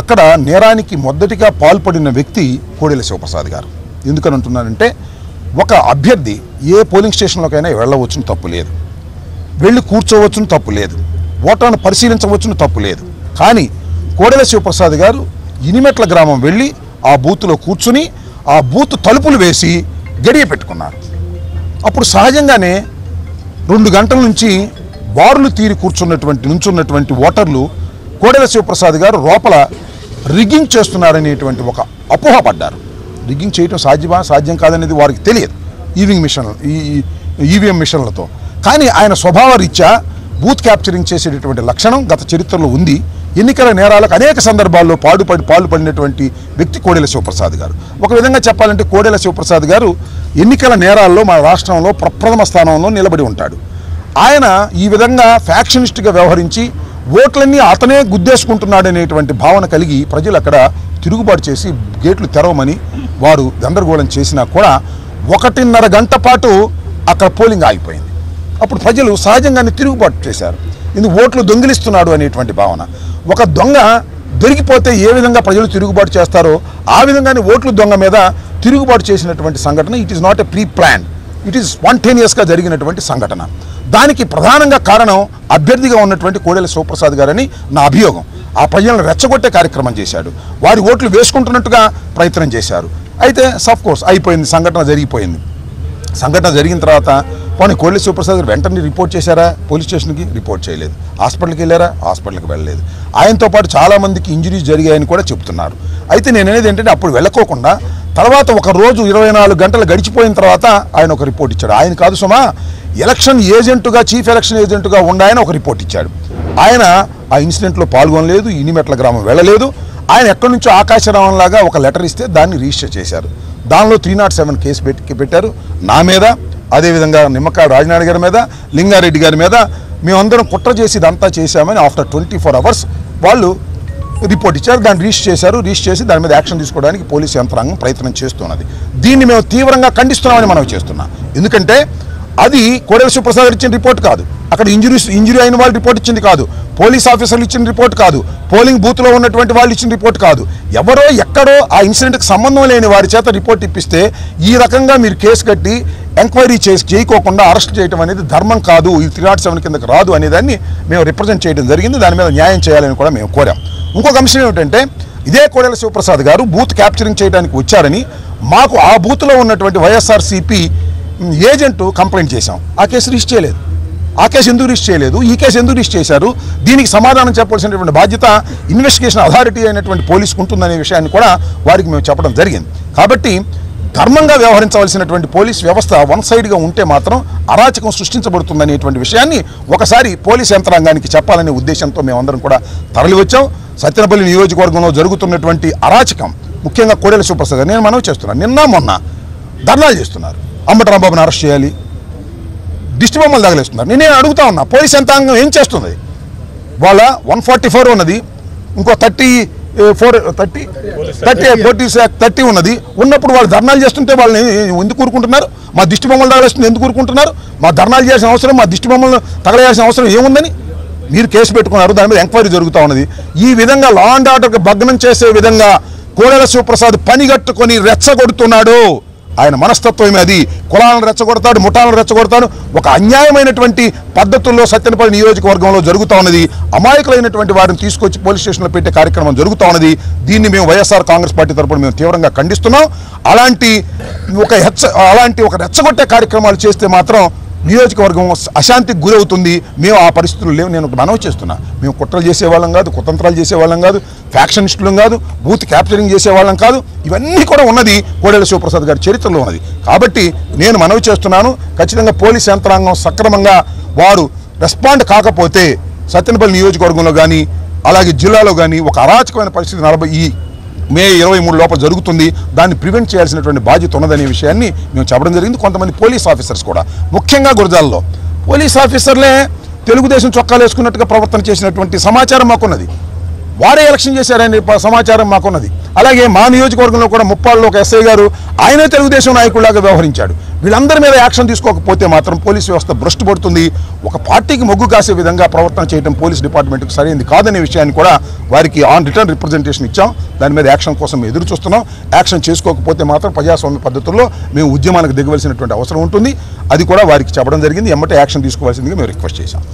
అక్కడ నేరానికి మొదటిగా పాల్పడిన వ్యక్తి కోడెల శివప్రసాద్ గారు. ఎందుకని అంటున్నానంటే ఒక అభ్యర్థి ఏ పోలింగ్ స్టేషన్లోకైనా వెళ్ళవచ్చును తప్పు లేదు. వెళ్ళి కూర్చోవచ్చును తప్పు లేదు. ఓటర్ను పరిశీలించవచ్చును తప్పు లేదు. కానీ కోడెల శివప్రసాద్ గారు ఇనిమెట్ల గ్రామం వెళ్ళి ఆ బూత్లో కూర్చుని ఆ బూత్ తలుపులు వేసి గడియ పెట్టుకున్నారు. అప్పుడు సహజంగానే రెండు గంటల నుంచి బారులు తీరి కూర్చున్నటువంటి నుంచున్నటువంటి ఓటర్లు కోడెల శివప్రసాద్ గారు లోపల రిగ్గింగ్ చేస్తున్నారనేటువంటి ఒక అపోహ పడ్డారు. రిగ్గింగ్ చేయటం సాధ్యమా? సాధ్యం కాదనేది వారికి తెలియదు ఈవింగ్ మిషన్ ఈ ఈవీఎం మిషన్లతో. కానీ ఆయన స్వభావ రీత్యా బూత్ క్యాప్చరింగ్ చేసేటటువంటి లక్షణం గత చరిత్రలో ఉంది. ఎన్నికల నేరాలకు అనేక సందర్భాల్లో పాడుపడి పాల్పడినటువంటి వ్యక్తి కోడెల శివప్రసాద్ గారు. ఒక విధంగా చెప్పాలంటే కోడెల శివప్రసాద్ గారు ఎన్నికల నేరాల్లో మన రాష్ట్రంలో ప్రప్రథమ స్థానంలో నిలబడి ఉంటాడు. ఆయన ఈ విధంగా ఫ్యాక్షనిస్ట్గా వ్యవహరించి ఓట్లన్నీ అతనే గుద్దేసుకుంటున్నాడు అనేటువంటి భావన కలిగి ప్రజలు అక్కడ తిరుగుబాటు చేసి గేట్లు తెరవమని వారు గందరగోళం చేసినా కూడా ఒకటిన్నర గంట పాటు అక్కడ పోలింగ్ ఆగిపోయింది. అప్పుడు ప్రజలు సహజంగానే తిరుగుబాటు చేశారు. ఇది ఓట్లు దొంగిలిస్తున్నాడు అనేటువంటి భావన. ఒక దొంగ దొరికిపోతే ఏ విధంగా ప్రజలు తిరుగుబాటు చేస్తారో ఆ విధంగానే ఓట్లు దొంగ మీద తిరుగుబాటు చేసినటువంటి సంఘటన. It is not a pre plan it is స్పాంటేనియస్గా జరిగినటువంటి సంఘటన. దానికి ప్రధానంగా కారణం అభ్యర్థిగా ఉన్నటువంటి కోడెల శివప్రసాద్ గారని నా అభియోగం. ఆ ప్రజలను రెచ్చగొట్టే కార్యక్రమం చేశాడు. వారి ఓట్లు వేసుకుంటున్నట్టుగా ప్రయత్నం చేశారు. అయితే సఫ్ కోర్స్ అయిపోయింది. సంఘటన జరిగిపోయింది. సంఘటన జరిగిన తర్వాత పోనీ కోళ్ళ శివప్రసాద్ గారు వెంటనే రిపోర్ట్ చేశారా? పోలీస్ స్టేషన్కి రిపోర్ట్ చేయలేదు. హాస్పిటల్కి వెళ్ళారా? హాస్పిటల్కి వెళ్ళలేదు. ఆయనతో పాటు చాలామందికి ఇంజరీస్ జరిగాయని కూడా చెప్తున్నారు. అయితే నేను అనేది ఏంటంటే అప్పుడు వెళ్ళకోకుండా తర్వాత ఒక రోజు ఇరవై నాలుగు గంటలు గడిచిపోయిన తర్వాత ఆయన ఒక రిపోర్ట్ ఇచ్చాడు. ఆయన కాదు సుమా ఎలక్షన్ ఏజెంటుగా చీఫ్ ఎలక్షన్ ఏజెంటుగా ఉండాయని ఒక రిపోర్ట్ ఇచ్చాడు. ఆయన ఆ ఇన్సిడెంట్లో పాల్గొనలేదు ఇనిమెట్ల గ్రామం వెళ్ళలేదు. ఆయన ఎక్కడి నుంచో ఆకాశరావంలాగా ఒక లెటర్ ఇస్తే దాన్ని రిజిస్టర్ చేశారు. దానిలో త్రీ నాట్ సెవెన్ కేసు పెట్టి పెట్టారు నా మీద అదేవిధంగా నిమ్మకాయ రాజనాయుడు గారి మీద లింగారెడ్డి గారి మీద. మేమందరం కుట్ర చేసి ఇదంతా చేశామని ఆఫ్టర్ ట్వంటీ ఫోర్ అవర్స్ వాళ్ళు రిపోర్ట్ ఇచ్చారు. దాన్ని రిజిస్టర్ చేశారు. రిజిస్టర్ చేసి దాని మీద యాక్షన్ తీసుకోవడానికి పోలీసు యంత్రాంగం ప్రయత్నం చేస్తున్నది. దీన్ని మేము తీవ్రంగా ఖండిస్తున్నామని మనం చేస్తున్నాం. ఎందుకంటే అది కోడెల శివప్రసాద్ ఇచ్చిన రిపోర్ట్ కాదు. అక్కడ ఇంజురీస్ ఇంజురీ అయిన వాళ్ళు రిపోర్ట్ ఇచ్చింది కాదు. పోలీస్ ఆఫీసర్లు ఇచ్చిన రిపోర్ట్ కాదు. పోలింగ్ బూత్లో ఉన్నటువంటి వాళ్ళు ఇచ్చిన రిపోర్ట్ కాదు. ఎవరో ఎక్కడో ఆ ఇన్సిడెంట్కి సంబంధం లేని వారి చేత రిపోర్ట్ ఇప్పిస్తే ఈ రకంగా మీరు కేసు కట్టి ఎంక్వైరీ చేసి చేయకోకుండా అరెస్ట్ చేయడం అనేది ధర్మం కాదు ఈ త్రీ నాట్ సెవెన్ కిందకి రాదు అనేదాన్ని మేము రిప్రజెంట్ చేయడం జరిగింది. దాని మీద న్యాయం చేయాలని కూడా మేము కోరాం. ఇంకొక అంశం ఏమిటంటే ఇదే కోడెల శివప్రసాద్ గారు బూత్ క్యాప్చరింగ్ చేయడానికి వచ్చారని మాకు ఆ బూత్లో ఉన్నటువంటి వైఎస్ఆర్సీపీ ఏజెంట్ కంప్లైంట్ చేశాం. ఆ కేసు రిజిస్టర్ చేయలేదు. ఆ కేసు ఎందుకు రిజిస్టర్ చేయలేదు? ఈ కేసు ఎందుకు రిజిస్టర్ చేశారు? దీనికి సమాధానం చెప్పాల్సినటువంటి బాధ్యత ఇన్వెస్టిగేషన్ అథారిటీ అయినటువంటి పోలీసుకు ఉంటుందనే విషయాన్ని కూడా వారికి మేము చెప్పడం జరిగింది. కాబట్టి ధర్మంగా వ్యవహరించవలసినటువంటి పోలీస్ వ్యవస్థ వన్ సైడ్గా ఉంటే మాత్రం అరాచకం సృష్టించబడుతుందనేటువంటి విషయాన్ని ఒకసారి పోలీస్ యంత్రాంగానికి చెప్పాలనే ఉద్దేశంతో మేమందరం కూడా తరలివచ్చాం సత్యనపల్లి నియోజకవర్గంలో జరుగుతున్నటువంటి అరాచకం ముఖ్యంగా కోడెల శివప్రసాద్ గారు నేను మనవి చేస్తున్నాను నిన్న మొన్న ధర్నాలు చేస్తున్నారు. అంబటి రాంబాబుని అరెస్ట్ చేయాలి. దిష్టి బొమ్మలు తగలేస్తున్నారు. నేనే అడుగుతా ఉన్నా పోలీస్ యంత్రాంగం ఏం చేస్తుంది? వాళ్ళ వన్ ఫార్టీ ఫోర్ ఉన్నది ఇంకో thirty four thirty thirty forty thirty ఉన్నది. ఉన్నప్పుడు వాళ్ళు ధర్నాలు చేస్తుంటే వాళ్ళని ఎందుకు కూరుకుంటున్నారు మా దిష్టి బొమ్మలు తగలేస్తుంది ఎందుకు కూరుకుంటున్నారు మా ధర్నాలు చేయాల్సిన అవసరం మా దిష్టి బొమ్మలు తగలేయాల్సిన అవసరం ఏముందని మీరు కేసు పెట్టుకున్నారు. దాని మీద ఎంక్వైరీ జరుగుతూ ఉన్నది. ఈ విధంగా లా అండ్ ఆర్డర్కి భగ్నం చేసే విధంగా కోడెల శివప్రసాద్ పనిగట్టుకొని రెచ్చగొడుతున్నాడు. ఆయన మనస్తత్వమే అది. కులాలను రెచ్చగొడతాడు ముఠాలను రెచ్చగొడతాడు. ఒక అన్యాయమైనటువంటి పద్ధతుల్లో సత్యనపల్లి నియోజకవర్గంలో జరుగుతూ ఉన్నది. అమాయకులైనటువంటి వారిని తీసుకొచ్చి పోలీస్ స్టేషన్లో పెట్టే కార్యక్రమం జరుగుతూ ఉన్నది. దీన్ని మేము వైఎస్ఆర్ కాంగ్రెస్ పార్టీ తరపున మేము తీవ్రంగా ఖండిస్తున్నాం. అలాంటి ఒక హెచ్చ అలాంటి ఒక రెచ్చగొట్టే కార్యక్రమాలు చేస్తే మాత్రం నియోజకవర్గం అశాంతికి గురవుతుంది. మేము ఆ పరిస్థితులు లేవు. నేను మనవి చేస్తున్నా. మేము కుట్రలు చేసేవాళ్ళం కాదు కుతంత్రాలు చేసేవాళ్ళం కాదు ఫ్యాక్షనిస్టులం కాదు బూత్ క్యాప్చరింగ్ చేసేవాళ్ళం కాదు. ఇవన్నీ కూడా ఉన్నది కోడెల శివప్రసాద్ గారి చరిత్రలో ఉన్నది. కాబట్టి నేను మనవి చేస్తున్నాను. ఖచ్చితంగా పోలీస్ యంత్రాంగం సక్రమంగా వారు రెస్పాండ్ కాకపోతే సత్యనపల్లి నియోజకవర్గంలో కానీ అలాగే జిల్లాలో కానీ ఒక అరాచకమైన పరిస్థితి నలభై ఈ మే ఇరవై మూడు లోపల జరుగుతుంది. దాన్ని ప్రివెంట్ చేయాల్సినటువంటి బాధ్యత ఉన్నదనే విషయాన్ని మేము చెప్పడం జరిగింది. కొంతమంది పోలీస్ ఆఫీసర్స్ కూడా. ముఖ్యంగా గురజాల్లో. పోలీస్ ఆఫీసర్లే తెలుగుదేశం చొక్కాలు వేసుకున్నట్టుగా ప్రవర్తన చేసినటువంటి సమాచారం మాకున్నది. వారే ఎలక్షన్ చేశారనే సమాచారం మాకున్నది. అలాగే మా నియోజకవర్గంలో కూడా ముప్పాళ్ళలో ఒక ఎస్ఐ గారు ఆయనే తెలుగుదేశం నాయకుడిలాగా వ్యవహరించాడు. వీళ్ళందరి మీద యాక్షన్ తీసుకోకపోతే మాత్రం పోలీస్ వ్యవస్థ భ్రష్టు పడుతుంది. ఒక పార్టీకి మొగ్గు కాసే విధంగా ప్రవర్తన చేయడం పోలీస్ డిపార్ట్మెంట్కి సరైనది కాదనే విషయాన్ని కూడా వారికి ఆన్ రిటర్న్ రిప్రజెంటేషన్ ఇచ్చాం. దాని మీద యాక్షన్ కోసం ఎదురు చూస్తున్నాం. యాక్షన్ చేసుకోకపోతే మాత్రం ప్రజాస్వామ్య పద్ధతుల్లో మేము ఉద్యమానికి దిగవలసినటువంటి అవసరం ఉంటుంది. అది కూడా వారికి చెప్పడం జరిగింది. ఎమ్మటే యాక్షన్ తీసుకోవాల్సిందిగా మేము రిక్వెస్ట్ చేశాం.